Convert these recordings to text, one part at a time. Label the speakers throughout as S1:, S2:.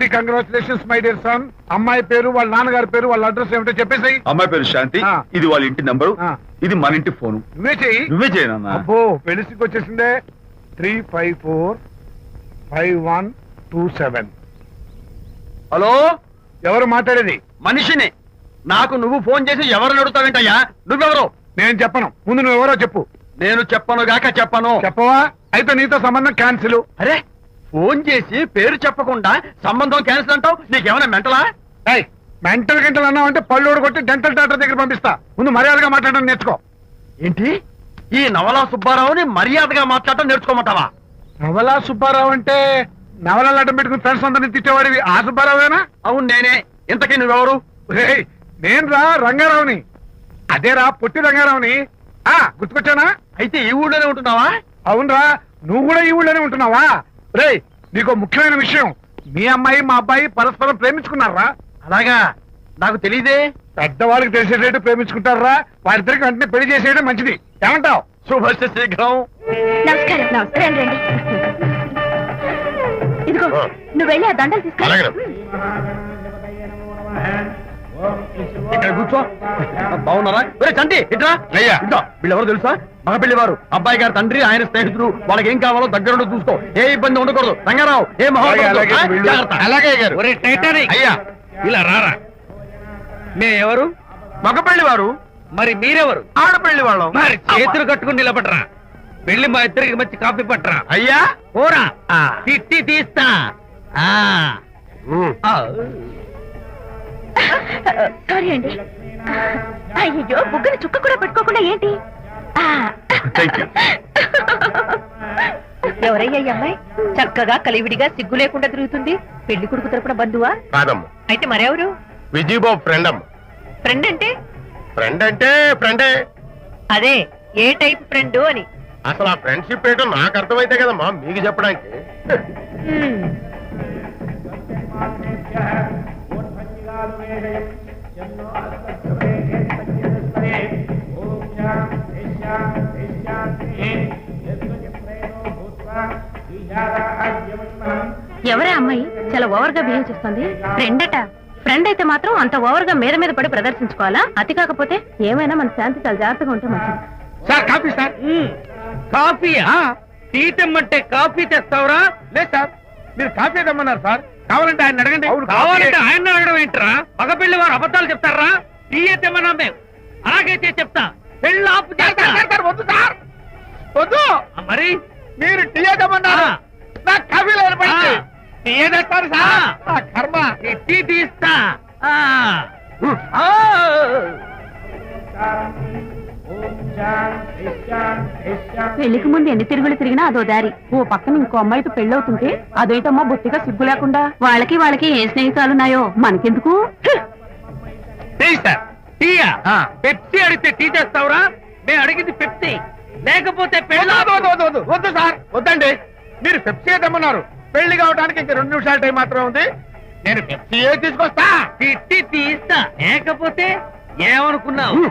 S1: Hearty congratulations my dear son అమ్మాయి పేరు వాళ్ళ నాన్నగారి పేరు వాళ్ళ అడ్రస్ ఏమిటో చెప్పేసి
S2: అమ్మాయి పేరు శాంతి.
S1: ఆ.
S2: ఇది వాళ్ళ ఇంటి నంబరు.
S1: ఆ.
S2: ఇది మన ఇంటి ఫోను.
S1: నువ్వే చెయ్యి.
S2: నువ్వే చేయనన్నా
S1: అబ్బో పెళ్ళికి వచ్చేసిందే. Three five four five one two seven.
S3: Hello?
S1: ఎవరు మాట్లాడేది?
S3: మనిషిని. నాకు నువ్వు ఫోన్ చేసి ఎవరిని అడుగుతావేంటయ్యా? నువ్వెవరు?
S1: నేను చెప్పను. ముందు నువ్వు ఎవరో చెప్పు.
S3: నేను చెప్పను గాక చెప్పను.
S1: చెప్పవా? అయితే నీతో సంబంధం క్యాన్సిల్.
S3: అరే ఫోన్ చేసి పేరు చెప్పకుండా సంబంధం క్యాన్సిల్ అంటావు? నీకేమైనా మెంటలా
S1: మెంటల్ గంటలు అన్నావు అంటే పళ్ళు కొట్టి డెంటల్ డాక్టర్ దగ్గర పంపిస్తా. ముందు మర్యాదగా మాట్లాడడం నేర్చుకో.
S3: ఏంటి? ఈ నవలా సుబ్బారావుని మర్యాదగా మాట్లాడటం నేర్చుకోమంటావా?
S1: నవలా సుబ్బారావు అంటే నవల అడ్డం పెట్టుకుని ఫ్రెండ్స్ అందరిని తిట్టేవాడివి. ఆ సుబ్బారావేనా?
S3: అవును నేనే. ఇంతకీ నువ్వెవరు?
S1: నేను రా రంగారావుని. అదేరా పొట్టి రంగారావుని. ఆ గుర్తుకొచ్చానా?
S3: అయితే ఈ ఊళ్ళోనే ఉంటున్నావా?
S1: అవునరా నువ్వు కూడా ఈ ఊళ్ళోనే ఉంటున్నావా? రేయ్ నీకు ముఖ్యమైన విషయం. మీ అమ్మాయి మా అబ్బాయి పరస్పరం ప్రేమించుకున్నారా?
S3: అలాగా. నాకు తెలియదే
S1: పెద్దవాళ్ళకి తెలిసేటట్టు ప్రేమించుకుంటారా? వారిద్దరికి వెంటనే పెళ్ళి చేసేయడం మంచిది. ఏమంటావ్?
S3: శుభస్య శీఘ్రం.
S4: నమస్కారం నమస్కారం. రండి ఇదిగో నువ్వు వెళ్ళి ఆ దండలు తీసుకో.
S3: ఇక్కడ కూర్చో. బాగున్నారా? ఒరే చంటి ఇట్రా. వీళ్ళెవరు తెలుసా? మగ పెళ్ళివారు అబ్బాయి గారి తండ్రి ఆయన స్నేహితుడు వాళ్ళకి ఏం కావాలో దగ్గరుండి చూసుకో. ఏ ఇబ్బంది ఉండకూడదు. రంగారావు ఏ
S1: అయ్యా
S3: ఇలా రారా మే ఎవరు మగ పెళ్ళి వారు మరి మీరెవరు? ఆడపెళ్ళి వాళ్ళం మరి చేతులు కట్టుకుని నిలబడరా. వెళ్ళి మా ఇద్దరికి మంచి కాఫీ పట్టరా. అయ్యా. ఓరా తిట్టి తీస్తా. ఆ. ఆ.
S4: సారీ అండి. అయ్యో బుగ్గని చుక్క కూడా పెట్టుకోకుండా ఏంటి? ఎవరయ్యా ఈ అమ్మాయి? చక్కగా కలివిడిగా సిగ్గు లేకుండా తిరుగుతుంది. పెళ్ళి కొడుకు తరపున బంధువా?
S5: కాదమ్మ.
S4: అయితే మరెవరు?
S5: విజయబాబు ఫ్రెండ్ అమ్మ
S4: ఫ్రెండ్ అంటే?
S5: ఫ్రెండ్ అంటే ఫ్రెండే.
S4: అదే ఏ టైప్ ఫ్రెండ్ అని.
S5: అసలు ఆ ఫ్రెండ్షిప్ ఏంటో నాకు అర్థమైతే కదమ్మా మీకు చెప్పడానికి.
S4: హ్మ్. ఎవరే అమ్మాయి? చాలా ఓవర్గా బిహేవ్ చేస్తుంది. ఫ్రెండ్ అట ఫ్రెండ్ అయితే మాత్రం అంత ఓవర్గా మీద మీద పడి ప్రదర్శించుకోవాలా? అతి కాకపోతే ఏమైనా మన శాంతి చాలా జాగ్రత్తగా ఉంటే మంచిది.
S1: Sir coffee sir.
S3: కాఫీయా? టీ తెమ్మంటే కాఫీ తెస్తావురా?
S1: లేదు సార్. మీరు కాఫీ తెమ్మన్నారు సార్. కావాలంటే ఆయన అడగండి.
S3: కావాలంటే ఆయన అడగడం ఏంట్రా? మగ పెళ్ళి వారు అబద్ధాలు చెప్తారా? టీ తెమ్మన్నా మేము. అలాగైతే చెప్తా. పెళ్ళి ఆపు
S1: సార్, సార్, సార్, సార్, వద్దు సార్. వద్దు.
S3: మరి?
S1: మీరు టీ. Tea sir. నా కర్మ.
S3: ఈ టీ తీస్తా.
S4: పెళ్ళికి ముందు ఎన్ని తిరుగులు తిరిగినా అదో దారి. ఓ పక్కన ఇంకో అమ్మాయితో పెళ్ళవుతుంటే అదేటమ్మా బొత్తిగా సిగ్గు లేకుండా. వాళ్ళకి వాళ్ళకి ఏ స్నేహితాలున్నాయో మనకెందుకు?
S3: Tea sir. టీయా పెప్సీ అడిగితే టీ తెస్తావురా మేము అడిగింది పెప్సీ. లేకపోతే
S1: వద్దు, సార్. వద్దండి. మీరు పెప్సీ తెమ్మన్నారు. పెళ్ళి కావడానికి ఇంక రెండు నిమిషాల టైం మాత్రమే ఉంది. నేను పెప్సీ తీసుకొస్తా.
S3: తిట్టి తీస్తా. లేకపోతే ఏమనుకున్నావు?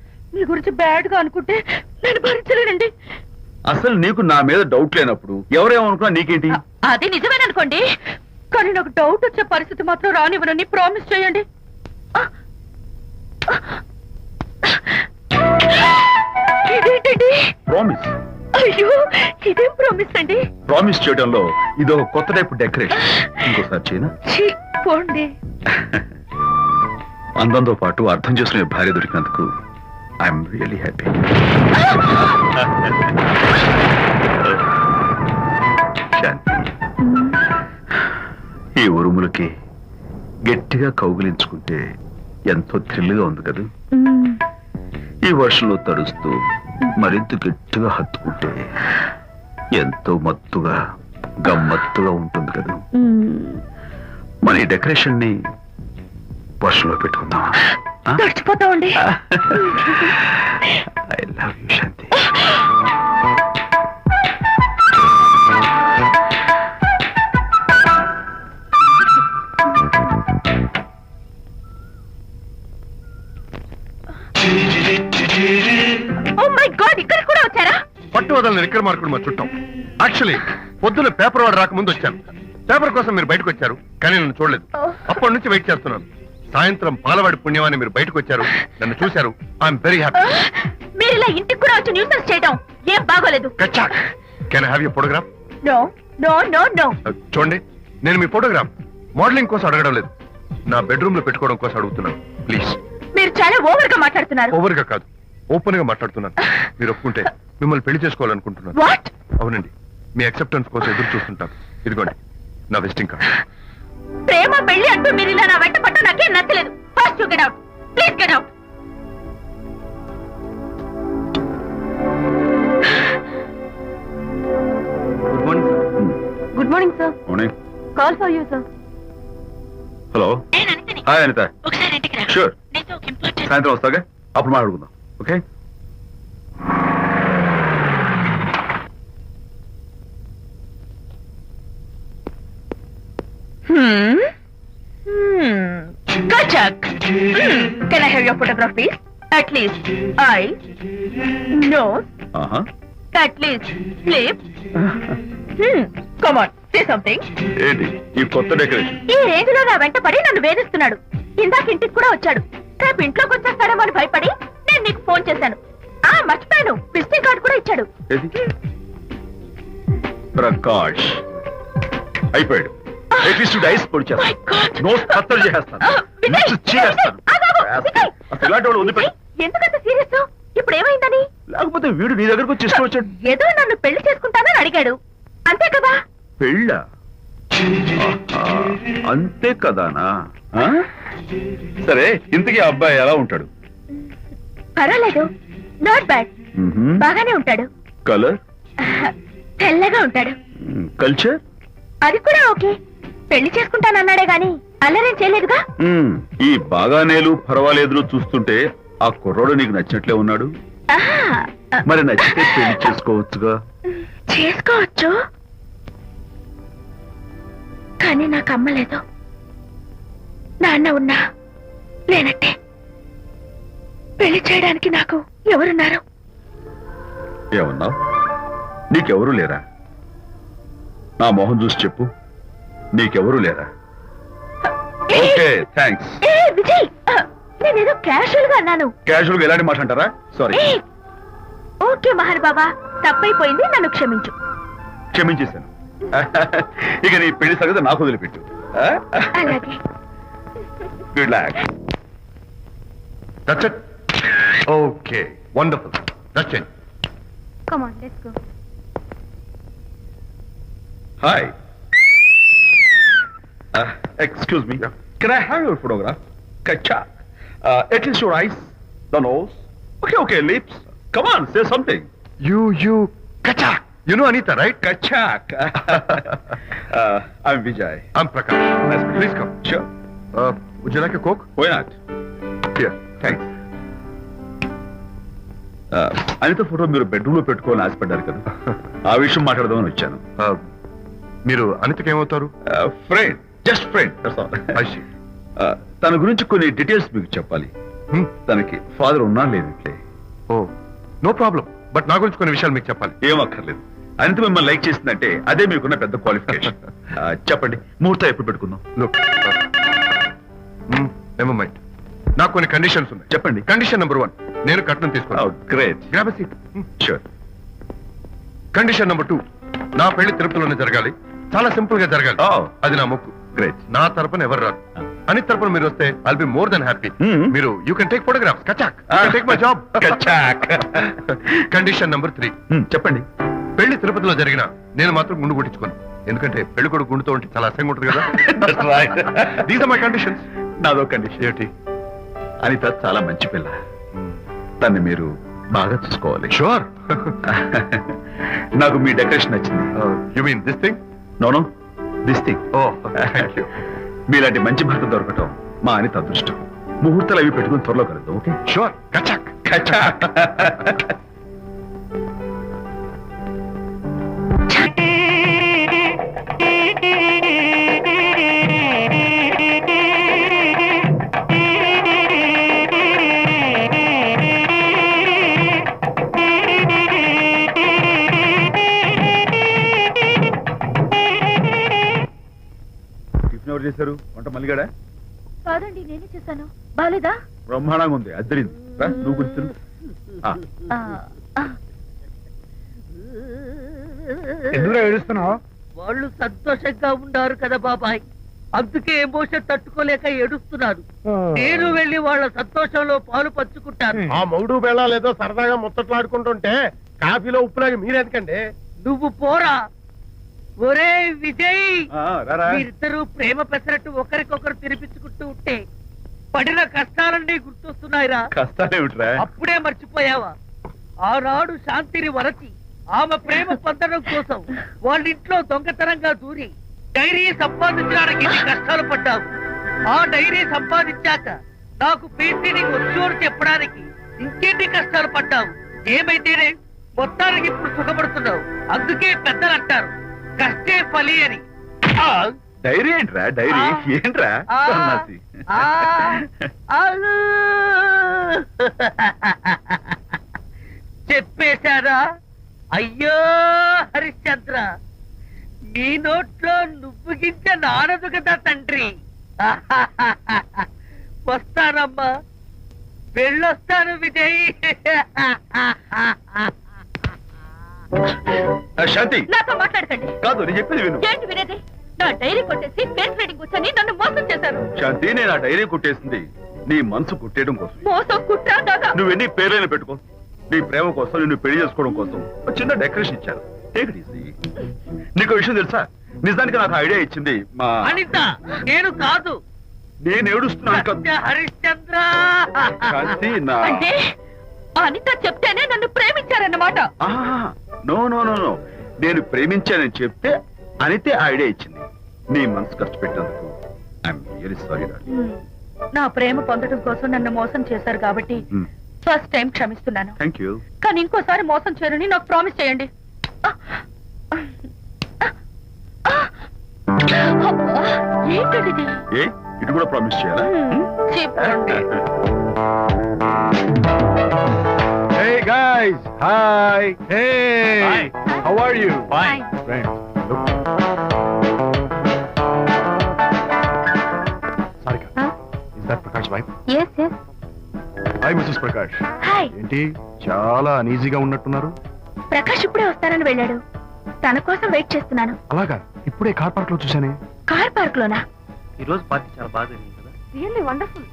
S4: మీ గురించి బ్యాడ్గా అనుకుంటే నేను భరించలేనండి.
S2: అసలు నీకు నా మీద డౌట్ లేనప్పుడు ఎవరేమనుకున్నా నీకేంటి?
S4: అది నిజమేననుకోండి. కానీ నాకు డౌట్ వచ్చే పరిస్థితి మాత్రం రానివ్వనని ప్రామిస్ చేయండి! ఇదేంటండి?
S2: ప్రామిస్
S4: అయ్యో ఇదేం ప్రామిస్ అండి?
S2: ప్రామిస్ చేయడంలో ఇది ఒక కొత్త టైప్ డెకరేషన్ ఇంకోసారి చేయనా?
S4: పోండి.
S2: అందంతో పాటు అర్థం చేసుకునే భార్య దొరికినందుకు ఐఎమ్ రియలీ హ్యాపీ శాంతి ఈ ఉరుములకి గట్టిగా కౌగిలించుకుంటే ఎంతో థ్రిల్గా ఉంది కదా? ఈ వర్షంలో తడుస్తూ మరింత గట్టిగా హత్తుకుంటే ఎంతో మత్తుగా గమ్మత్తుగా ఉంటుంది కదా? మన ఈ డెకరేషన్ని వర్షంలో పెట్టుకుందామా?
S4: తడిచిపోతామండి
S2: I love you Shanti
S4: oh my God ఇక్కడ కూడా వచ్చారా?
S5: పట్టు వదలని విక్రమ్ మార్కుడు మా చుట్టం. యాక్చువల్లీ పొద్దున పేపర్ వాడు రాకముందు వచ్చాను. పేపర్ కోసం మీరు బయటకు వచ్చారు కానీ నన్ను చూడలేదు. అప్పటి నుంచి వెయిట్ చేస్తున్నాను. సాయంత్రం పాలవాడి పుణ్యమాన్ని మీరు బయటకు వచ్చారు. నన్ను చూశారు. ఐఎమ్ వెరీ హ్యాపీ
S4: మీరు ఇలా ఇంటికి కూడా వచ్చి న్యూసెన్స్ చేయడం ఏం బాగోలేదు.
S5: Can have you photograph
S4: no no no no.
S5: చూడండి నేను మీ ఫోటోగ్రాఫ్ మోడలింగ్ కోసం అడగడం లేదు. నా బెడ్రూమ్లో పెట్టుకోవడం కోసం అడుగుతున్నాను. ప్లీజ్
S4: మీరు చాలా ఓవర్గా మాట్లాడుతున్నారు.
S5: ఓవర్గా కాదు. ఓపెన్గా మాట్లాడుతున్నాను. మీరు ఒప్పుకుంటే మిమ్మల్ని పెళ్ళి చేసుకోవాలనుకుంటున్నాను. అవునండి. మీ అక్సెప్టెన్స్ కోసం ఎదురు చూస్తుంటాను. ఇదిగోండి. నా విజిటింగ్ కార్డ్
S4: పెళ్ళి అంటూ మీరు ఇలా నా వెంట పట్ట నాకేం నచ్చలేదు. First you get out please get out
S2: good morning
S4: good morning sir
S2: morning
S4: call for you sir
S2: hello hi Anita
S4: ఒకసారి ఇంటికి రా.
S2: షూర్
S4: నీతో ఒక ఇంపార్టెంట్
S2: సాయంత్రం వస్తాగా అప్పుడు మాట్లాడుకుందాం. Okay.
S4: Hmm. Hmm. Can I have your photograph, please? At least eyes, nose,
S2: ఆహా
S4: at least lips. Hmm. Come on, say something.
S2: ఏంటి? ఈ కొత్త డెకరేషన్.
S4: ఈ రేంజ్లో నా వెంట పడి నన్ను వేధిస్తున్నాడు. ఇందాక ఇంటికి కూడా వచ్చాడు. రేపు ఇంట్లోకి వచ్చేస్తాడేమో అని భయపడి నేను నీకు ఫోన్ చేశాను. ఆ మర్చిపోయాను. విజిటింగ్ కార్డు కూడా ఇచ్చాడు.
S2: ఏది? ప్రకాష్. అయిపోయాడు. ఎట్లీస్ట్ డైస్ పొడి
S4: My God.
S2: చేస్తాను నోట్ కత్తలు చేసేస్తాను. ఇలాంటి వాళ్ళు
S4: విజయ్, ఎందుకంత సీరియస్ ఇప్పుడు ఏమైందని
S2: లేకపోతే వీడు నీ దగ్గరకు వచ్చి ఇష్టం వచ్చాడు.
S4: ఏదో నన్ను పెళ్ళి చేసుకుంటానని అడిగాడు. అంతే కదా?
S2: పెళ్ళ? అంతే కదానా? సరే ఇంతకీ అబ్బాయి ఎలా ఉంటాడు?
S4: పర్వాలేదు. నాట్ బ్యాడ్ బాగానే ఉంటాడు.
S2: కలర్
S4: తెల్లగా ఉంటాడు.
S2: కల్చర్
S4: అది కూడా ఓకే. పెళ్ళి చేసుకుంటానన్నాడే గాని అల్లరేం చేయలేదుగా?
S2: ఈ బాగానేలు పర్వాలేదులు చూస్తుంటే ఆ కుర్రోడు నీకు నచ్చినట్లే ఉన్నాడు. మరి నచ్చితే పెళ్ళి చేసుకోవచ్చుగా?
S4: చేసుకోవచ్చు. కానీ నాకు అమ్మలేదు నాన్న ఉన్నా లేనట్టే పెళ్ళి చేయడానికి నాకు ఎవరున్నారు?
S2: ఏమన్నావు నీకెవరూ లేరా? నా మొహం చూసి చెప్పు. నీకెవరూ లేరా? ఓకే థ్యాంక్స్
S4: ఏ విజయ్! ఆ, నేనేదో క్యాషువల్గా అన్నాను.
S2: క్యాజువల్గా ఎలాంటి మాట అంటారా? సారీ
S4: ఏ! ఓకే మహర్ బాబా తప్పైపోయింది నన్ను క్షమించు.
S2: క్షమించేశాను. ఇక నీ పెళ్ళి సంగతి నాకు వదిలిపెట్టు.
S4: అలాగే.
S2: Good luck
S5: that's it okay wonderful that's it
S4: come on let's go
S2: hi excuse me can I have your photograph kachcha at least your eyes the nose okay okay lips come on say something
S5: you you కచా you know Anita right
S2: కచ్చాక్ I'm Vijay
S5: I'm Prakash
S2: Nice meeting you.
S5: Please come
S2: Sure.
S5: Would you like a coke
S2: Why not?
S5: Here
S2: Thanks. Anita photo మీరు బెడ్రూమ్లో పెట్టుకోవాలని ఆశపడ్డారు కదా. ఆ విషయం మాట్లాడదామని వచ్చాను.
S5: ఆ, మీరు అనితకి ఏమవుతారు
S2: friend just friend
S5: I see.
S2: తన గురించి కొన్ని డీటెయిల్స్ మీకు చెప్పాలి. తనకి ఫాదర్ ఉన్నా లేదు ఇట్లే.
S5: Oh no problem. బట్ నా గురించి కొన్ని విషయాలు మీకు చెప్పాలి.
S2: ఏం అక్కర్లేదు. అనిత మిమ్మల్ని లైక్ చేసిందంటే అదే మీకున్న పెద్ద క్వాలిఫికేషన్. చెప్పండి ముహూర్తం ఎప్పుడు పెట్టుకుందాం?
S5: నెవర్ మైండ్ నాకు కొన్ని కండిషన్స్ ఉన్నాయి.
S2: చెప్పండి.
S5: కండిషన్ నెంబర్ వన్ నేను కట్నం తీసుకున్నాను
S2: great
S5: grab seat
S2: sure
S5: condition number two నా పెళ్ళి తిరుపతిలోనే జరగాలి. చాలా సింపుల్గా జరగాలి.
S2: Oh.
S5: అది నా మొక్కు.
S2: గ్రేట్
S5: నా తరపున ఎవరు రాదు అని తరపున మీరు వస్తే I'll be more than happy. మీరు you can take photographs కచాక్ take my job condition number three
S2: చెప్పండి.
S5: పెళ్ళి తిరుపతిలో జరిగిన నేను మాత్రం గుండు కొట్టించుకోను. ఎందుకంటే పెళ్ళి కొడుకు గుండుతో ఉంటే చాలా అసంగా ఉంటుంది కదా. దీస్ ఆర్ మై కండిషన్స్
S2: నాదో కండిషన్
S5: ఏంటి
S2: అనిత చాలా మంచి పిల్ల. తన్ని మీరు బాగా చూసుకోవాలి.
S5: షూర్
S2: నాకు మీ డెకరేషన్ నచ్చింది.
S5: You mean this thing
S2: no no this thing
S5: oh thank you
S2: మీలాంటి మంచి భర్త దొరకటం మా అనిత అదృష్టం. ముహూర్తాలు అవి పెట్టుకుని త్వరలో కలుద్దాం ఓకే?
S5: షూర్. కచాక్.
S2: టిఫిన్ ఎవరు చేశారు? వంట మల్లిగాడా?
S4: కాదండి నేనే చేశాను. బాలేదా?
S2: బ్రహ్మాండంగా ఉంది అద్దరింది. రా, నువ్వు గుర్తు
S1: ఎందుకు ఏడుస్తున్నావు?
S3: వాళ్ళు సంతోషంగా ఉన్నారు కదా బాబాయ్. అందుకే ఎమోషన్ తట్టుకోలేక ఏడుస్తున్నారు. నేను వెళ్ళి వాళ్ళ సంతోషంలో పాలు పంచుకుంటాను.
S1: ఆ మౌడు బెళ్ళాలు ఏదో సరదాగా ముచ్చట్లాడుకుంటుంటే కాఫీలో ఉప్పులాగా మీరెందుకండి?
S3: నువ్వు పోరా. ఒరే విజయ్! మీరిద్దరూ ప్రేమ పెసరట్టు ఒకరికొకరు తినిపించుకుంటూ ఉంటే పడిన కష్టాలన్నీ గుర్తొస్తున్నాయిరా.
S2: కష్టాలేమిట్రా?
S3: అప్పుడే మర్చిపోయావా? ఆనాడు శాంతిని వరచి ఆమె ప్రేమ పొందడం కోసం వాళ్ళ ఇంట్లో దొంగతనంగా దూరి డైరీ సంపాదించడానికి కష్టాలు పడ్డావు. ఆ డైరీ సంపాదించాక నాకు పీసీని వచ్చోరు చెప్పడానికి ఇంకెన్ని కష్టాలు పడ్డావు. ఏమైతేనే మొత్తానికి ఇప్పుడు సుఖపడుతున్నావు. అందుకే పెద్దలు అంటారు కష్టే ఫలి అని.
S2: డైరీ ఏంట్రా డైరీ. ఏంట్రా? సన్నాసి.
S3: చెప్పేశారా? అయ్యో హరిశ్చంద్ర. నీ నోట్లో నువ్వు గింజ నానదు కదా తండ్రి. వస్తానమ్మా. వెళ్ళొస్తాను విజయ్.
S2: శాంతి.
S4: నాతో మాట్లాడకండి.
S2: కాదు నేను చెప్పేది విను.
S4: ఏంటి వినేది? నా డైరీ కొట్టేసి ఫేస్ రీడింగ్ వచ్చని నన్ను మోసం చేశారు.
S2: శాంతి నేను ఆ డైరీ కుట్టేసింది నీ మనసు కుట్టేయడం కోసం.
S4: మోసం కుట్ర దాదా
S2: నువ్వు ఎన్ని పేర్లైనా పెట్టుకో. నీ ప్రేమ కోసం నిన్ను పెళ్ళి చేసుకోవడం కోసం ఒక చిన్న డెకరేషన్ ఇచ్చాను easy. నీకు విషయం తెలుసా? నిజానికి నాకు ఐడియా ఇచ్చింది మా
S3: అనిత నేను కాదు.
S2: నేను ఏడుస్తున్నాను కదా.
S3: హరిశ్చంద్ర.
S2: శాంతి నా
S4: అంటే అనిత చెప్తేనే నన్ను ప్రేమించారన్నమాట.
S2: No no no no. నేను ప్రేమించానని చెప్తే అనితే ఐడియా ఇచ్చింది. నీ మనసు ఖర్చు పెట్టేందుకు. I'm sorry.
S4: నా ప్రేమ పొందడం కోసం నన్ను మోసం చేశారు కాబట్టి ఫస్ట్ టైం క్షమిస్తున్నాను.
S2: థ్యాంక్ యూ
S4: కానీ ఇంకోసారి మోసం చేయరని నాకు ప్రామిస్ చేయండి. ఏంటండి ఇది?
S2: ఏ? ఇటు కూడా ప్రామిస్ చేయాలా?
S4: చెప్పండి.
S1: Guys, hi. Hey,
S2: Hi.
S1: how are you?
S4: Fine.
S1: Friends, look. Sarika, is that Prakash wife?
S4: Yes yes
S1: Hi, Mrs. Prakash.
S4: Hi
S1: ఏంటి చాలా అనీజీగా ఉన్నట్టున్నారు
S4: ప్రకాష్ ఇప్పుడే వస్తానని వెళ్ళాడు తన కోసం వెయిట్ చేస్తున్నాను
S1: అలాగా ఇప్పుడే కార్ పార్క్లో చూసానే
S4: కార్ పార్క్ లోనా
S3: ఈ రోజు పార్టీ చాలా బాగా జరిగింది కదా
S4: రియల్లీ వండర్ఫుల్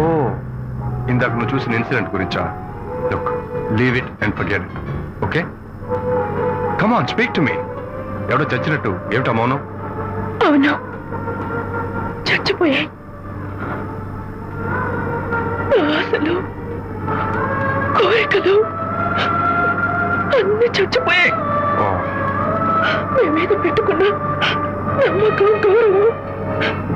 S5: ఓ ఇందాక నువ్వు చూసిన ఇన్సిడెంట్ గురించా? Look leave it and forget it okay come on speak to me ఎవడో చచ్చినట్టు ఏమిటా మౌనం?
S4: అవును. చచ్చిపోయాయి. ఆశలు కోరికలు అన్ని చచ్చిపోయాయి.
S5: ఓ
S4: మీ మీద పెట్టుకున్న నమ్మకం గౌరవం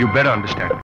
S5: యు బెటర్ అండర్స్టాండ్